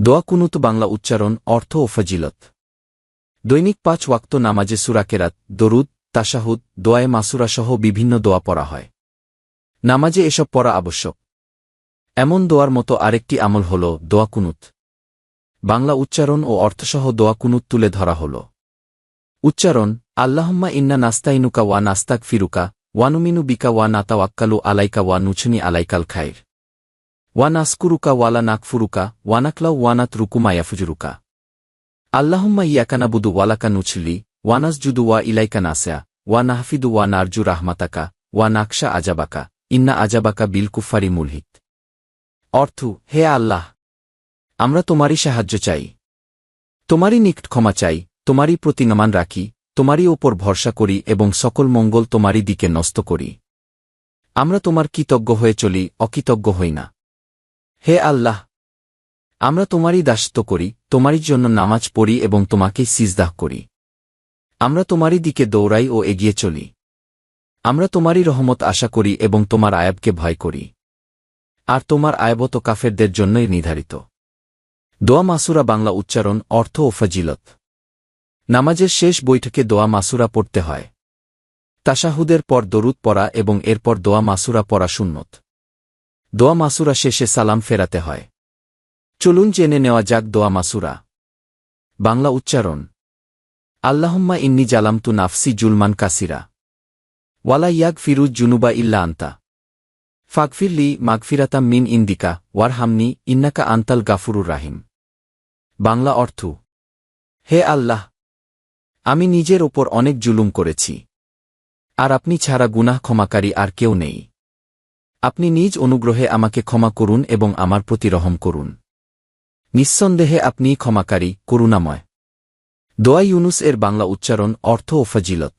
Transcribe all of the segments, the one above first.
দোয়া কুনুত বাংলা উচ্চারণ, অর্থ ও ফজিলত। দৈনিক পাঁচ ওয়াক্ত নামাজে সুরাকেরাত দরুদ, তাশাহুদ, দোয়ায়ে মাসুরা সহ বিভিন্ন দোয়া পড়া হয়। নামাজে এসব পড়া আবশ্যক। এমন দোয়ার মতো আরেকটি আমল হল দোয়া কুনুত। বাংলা উচ্চারণ ও অর্থসহ দোয়া কুনুত তুলে ধরা হল। উচ্চারণ, আল্লাহম্মা ইন্না নাস্তাইনুকা ওয়া নাস্তাক ফিরুকা ওয়ানুমিনু বিকা ওয়া নাতাওয়াক্কালু আলাইকা ওয়া নুছনি আলাইকাল খাইর। ওয়া নাসকুরুকা ওয়ালা নাকফুরুকা ওয়ানাকলাউ ওয়ানাত রুকুমা ইয়াফুজুরুকা আল্লাহুম্মা ইয়াকানা বুদু ওয়ালাকা নুছলি ওয়ানাস জুদু ওয়া ইলাইকা নাসা ওয়া নাহফিদু ওয়া নারজু রাহমাতাকা ওয়া নাকশা আজাবাকা ইন্না আজাবাকা বিল কুফারি মুলহিত অর্থ হে আল্লাহ আমরা তোমারই সাহায্য চাই তোমারই নিকট ক্ষমা চাই তোমারই প্রতি নমান রাখি তোমারই ওপর ভরসা করি এবং সকল মঙ্গল তোমারই দিকে নষ্ট করি আমরা তোমার কৃতজ্ঞ হয়ে চলি অকৃতজ্ঞ হই না হে আল্লাহ, আমরা তোমারই দাসত্ব করি, তোমারই জন্য নামাজ পড়ি এবং তোমাকেই সিজদাহ করি। আমরা তোমারই দিকে দৌড়াই ও এগিয়ে চলি। আমরা তোমারই রহমত আশা করি এবং তোমার আয়াবকে ভয় করি। আর তোমার আয়াবত কাফেরদের জন্যই নির্ধারিত। দোয়া মাসুরা বাংলা উচ্চারণ, অর্থ ও ফজিলত। নামাজের শেষ বৈঠকে দোয়া মাসুরা পড়তে হয়। তাশাহুদের পর দরুদ পড়া এবং এরপর দোয়া মাসুরা পড়া সুন্নত। দোয়া মাসুরা শেষে সালাম ফেরাতে হয়। চলুন জেনে নেওয়া যাক দোয়া মাসুরা। বাংলা উচ্চারণ। আল্লাহম্মা ইন্নি জালামতু নাফসি জুলমান কাসিরা। ওয়ালা ইয়াগ ফিরুজ জুনুবা ইল্লা আন্তা। ফাগফিরলি মাগফিরাতাম মিন ইন্দিকা, ওয়ারহামনি, ইন্নাকা আন্তাল গাফুরুর রাহিম। বাংলা অর্থ, হে আল্লাহ, আমি নিজের ওপর অনেক জুলুম করেছি। আর আপনি ছাড়া গুনাহ ক্ষমাকারী আর কেউ নেই। আপনি নিজ অনুগ্রহে আমাকে ক্ষমা করুন এবং আমার প্রতি রহম করুন। নিঃসন্দেহে আপনিই ক্ষমাকারী, করুণাময়। দোয়া ইউনুস এর বাংলা উচ্চারণ, অর্থ ও ফজিলত।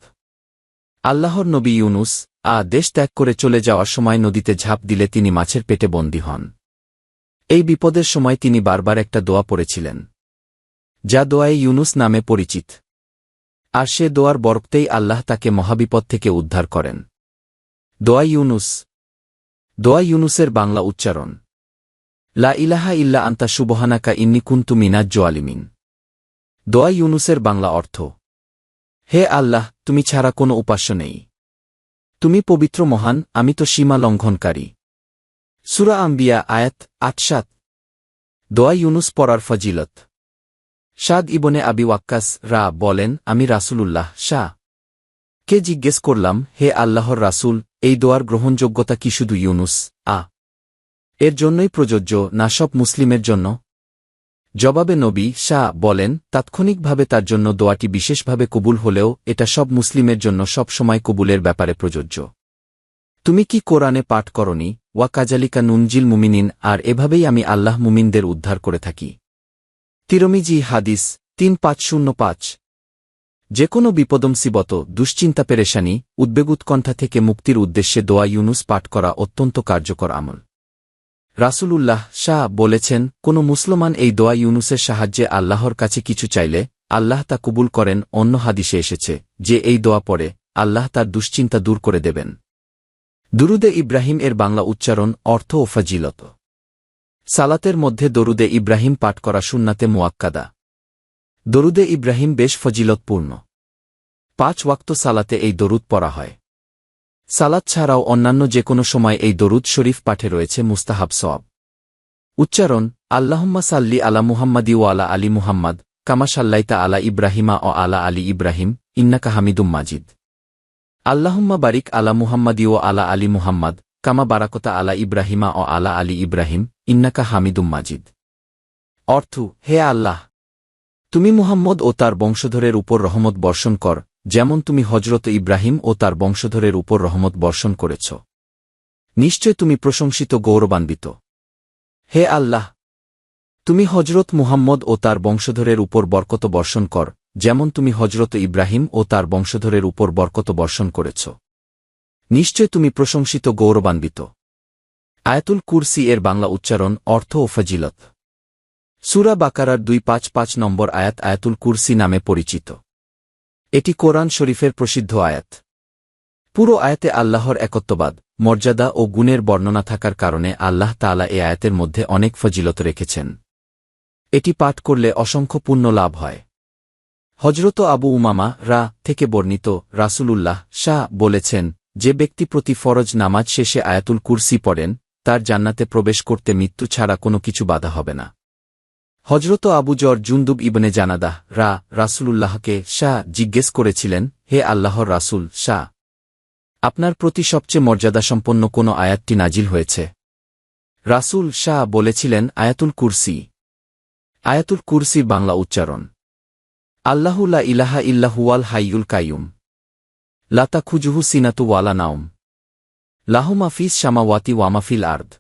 আল্লাহর নবী ইউনুস, আ, দেশ ত্যাগ করে চলে যাওয়ার সময় নদীতে ঝাঁপ দিলে তিনি মাছের পেটে বন্দী হন। এই বিপদের সময় তিনি বারবার একটা দোয়া পড়েছিলেন। যা দোয়ায় ইউনুস নামে পরিচিত। আর সে দোয়ার বরকতেই আল্লাহ তাকে মহাবিপদ থেকে উদ্ধার করেন। দোয়া ইউনুস দোয়া ইউনুসের বাংলা উচ্চারণ। লা ইলাহা ইল্লা আন্তা সুবহানাকা ইন্নি কুন্তু মিনাজ জোয়ালিমিন। দোয়া ইউনুসের বাংলা অর্থ, হে আল্লাহ, তুমি ছাড়া কোনো উপাস্য নেই। তুমি পবিত্র মহান, আমি তো সীমা লঙ্ঘনকারী। সুরা আম্বিয়া, আয়াত আটসাত দোয়া ইউনুস পড়ার ফজিলত। সাদ ইবনে আবি ওয়াক্কাস রা বলেন, আমি রাসূলুল্লাহ, শাহ। কে জিজ্ঞেস করলাম, হে আল্লাহর রাসূল, এই দোয়ার গ্রহণযোগ্যতা কি শুধু ইউনুস? আ। এর জন্যই প্রযোজ্য, না সব মুসলিমের জন্য? জবাবে নবী শাহ বলেন, তাৎক্ষণিকভাবে তার জন্য দোয়াটি বিশেষভাবে কবুল হলেও, এটা সব মুসলিমের জন্য সব সময় কবুলের ব্যাপারে প্রযোজ্য। তুমি কি কোরআনে পাঠ করনি? ওয়া কাজালিকা নুনজিল মুমিনিন, আর এভাবেই আমি আল্লাহ মুমিনদের উদ্ধার করে থাকি। তিরমিজি হাদিস, তিন পাঁচ শূন্য পাঁচ। যে কোনো বিপদমসিবত দুশ্চিন্তা পেরেশানি উদ্বেগুৎকণ্ঠা থেকে মুক্তির উদ্দেশ্যে দোয়া ইউনুস পাঠ করা অত্যন্ত কার্যকর আমল। রাসূলুল্লাহ শাহ বলেছেন, কোনো মুসলমান এই দোয়া ইউনুসের সাহায্যে আল্লাহর কাছে কিছু চাইলে, আল্লাহ তা কবুল করেন, অন্য হাদিসে এসেছে, যে এই দোয়া পড়ে, আল্লাহ তার দুশ্চিন্তা দূর করে দেবেন। দুরুদে ইব্রাহিম এর বাংলা উচ্চারণ, অর্থ ও ফাজিলত। সালাতের মধ্যে দরুদে ইব্রাহিম পাঠ করা সুন্নাতে মোয়াক্কাদা। দরুদে ইব্রাহিম বেশ ফজিলতপূর্ণ। পাঁচ ওয়াক্ত সালাতে এই দরুদ পড়া হয়। সালাত ছাড়াও অন্যান্য যে কোনো সময় এই দরুদ শরীফ পাঠে রয়েছে মুস্তাহাব সওয়াব। উচ্চারণ, আল্লাহম্মা সাল্লি আলা মুহাম্মাদি ও আলা আলী মুহাম্মদ, কামা সাল্লাইতা আলা ইব্রাহিমা ও আলা আলী ইব্রাহিম, ইন্নাকা হামিদুম মাজিদ। আল্লাহম্মা বারিক আলা মুহাম্মাদি ও আলা আলী মুহাম্মদ, কামা বারাকতা আলা ইব্রাহিমা ও আলা আলী ইব্রাহিম, ইন্নাকা হামিদুম মাজিদ। অর্থ, হে আল্লাহ! তুমি মুহাম্মদ ও তার বংশধরের উপর রহমত বর্ষণ কর, যেমন তুমি হজরত ইব্রাহিম ও তার বংশধরের উপর রহমত বর্ষণ করেছ। নিশ্চয় তুমি প্রশংসিত গৌরবান্বিত। হে আল্লাহ! তুমি হজরত মুহাম্মদ ও তার বংশধরের উপর বরকত বর্ষণ কর, যেমন তুমি হজরত ইব্রাহিম ও তার বংশধরের উপর বরকত বর্ষণ করেছ। নিশ্চয় তুমি প্রশংসিত গৌরবান্বিত। আয়াতুল কুরসি এর বাংলা উচ্চারণ অর্থ ও ফজিলত। সুরা বাকারার দুই পাঁচ পাঁচ নম্বর আয়াত আয়াতুল কুরসি নামে পরিচিত। এটি কোরআন শরীফের প্রসিদ্ধ আয়াত। পুরো আয়াতে আল্লাহর একত্ববাদ, মর্যাদা ও গুণের বর্ণনা থাকার কারণে আল্লাহ তালা এ আয়াতের মধ্যে অনেক ফজিলত রেখেছেন। এটি পাঠ করলে অসংখ্য পুণ্য লাভ হয়। হজরত আবু উমামা রা থেকে বর্ণিত রাসূলুল্লাহ শাহ বলেছেন, যে ব্যক্তি প্রতি ফরজ নামাজ শেষে আয়াতুল কুরসি পড়েন, তার জান্নাতে প্রবেশ করতে মৃত্যু ছাড়া কোনো কিছু বাধা হবে না। হজরত আবু জর জুন্দুব ইবনে জানাদাহ রা, রাসূলুল্লাহকে শাহ জিজ্ঞেস করেছিলেন, হে আল্লাহর রাসূল, শাহ, আপনার প্রতি সবচেয়ে মর্যাদাসম্পন্ন কোনো আয়াতটি নাজিল হয়েছে? রাসূল শাহ বলেছিলেন, আয়াতুল কুরসি। আয়াতুল কুরসির বাংলা উচ্চারণ। আল্লাহু লা ইলাহা ইল্লাহুয়াল হাইউল কাইয়ুম। লাতা খুজুহু সিনাতু ওয়ালা নাওম। লাহু মাফিস শামাওয়াতি ওয়ামাফিল আর্দ।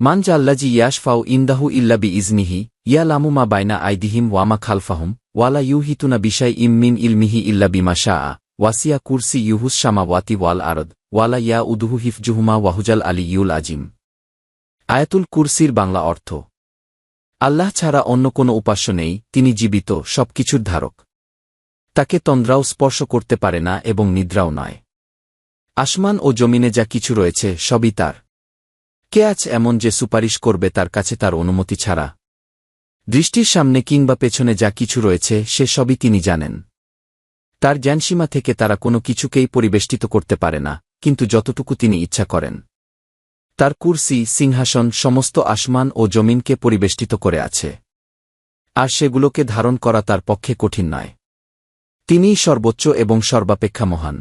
মান জাল্লাজি ইয়াশফাউ ইন্দাহু ইল্লা বি ইজনিহি ইয়া লামু মা বাইনা আইদিহিম ওয়ামা খালফাহুম ওয়ালা ইউহিতুনা বিশাই ইমমিন ইলমিহি ইল্লা বিমা শাআ, ওয়াসিয়া কুরসি ইউহুস শামাওয়াতি ওয়াল আরদ ওয়ালা ইয়া উদুহু হিফজুহুমা ওয়াহুজাল আলী ইউল আজিম। আয়াতুল কুরসির বাংলা অর্থ, আল্লাহ ছাড়া অন্য কোনো উপাস্য নেই, তিনি জীবিত, সবকিছুর ধারক। তাকে তন্দ্রাও স্পর্শ করতে পারে না এবং নিদ্রাও নয়। আসমান ও জমিনে যা কিছু রয়েছে, সবই তার। কে আছে এমন যে সুপারিশ করবে তার কাছে তার অনুমতি ছাড়া? দৃষ্টির সামনে কিংবা পেছনে যা কিছু রয়েছে, সে সবই তিনি জানেন। তার জ্ঞানসীমা থেকে তারা কোনো কিছুকেই পরিবেষ্টিত করতে পারে না, কিন্তু যতটুকু তিনি ইচ্ছা করেন। তার কুর্সি, সিংহাসন, সমস্ত আসমান ও জমিনকে পরিবেষ্টিত করে আছে। আর সেগুলোকে ধারণ করা তার পক্ষে কঠিন নয়। তিনিই সর্বোচ্চ এবং সর্বাপেক্ষা মহান।